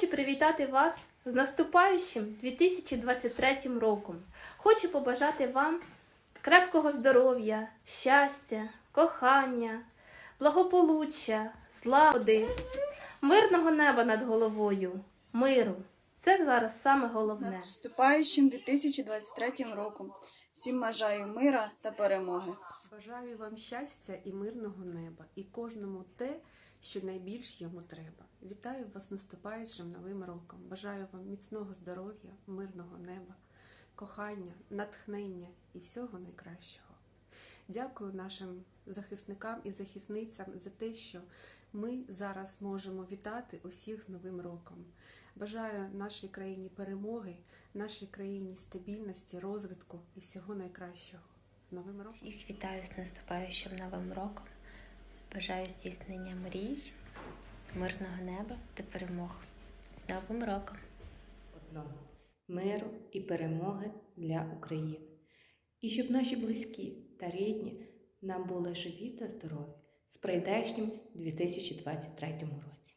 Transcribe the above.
Хочу привітати вас з наступаючим 2023 роком. Хочу побажати вам крепкого здоров'я, щастя, кохання, благополуччя, злагоди, мирного неба над головою, миру. Це зараз саме З головне. наступаючим 2023 роком. Всім бажаю мира та перемоги. Бажаю вам щастя і мирного неба, і кожному те, що найбільш йому треба. Вітаю вас наступаючим новим роком. Бажаю вам міцного здоров'я, мирного неба, кохання, натхнення і всього найкращого. Дякую нашим захисникам і захисницям за те, що ми зараз можемо вітати усіх з Новим роком. Бажаю нашій країні перемоги, нашій країні стабільності, розвитку і всього найкращого. З Новим роком! Всіх вітаю з наступаючим новим роком. Бажаю здійснення мрій, мирного неба та перемог. З Новим роком! одного миру і перемоги для України. І щоб наші близькі та рідні нам були живі та здорові з прийдешнім 2023 році.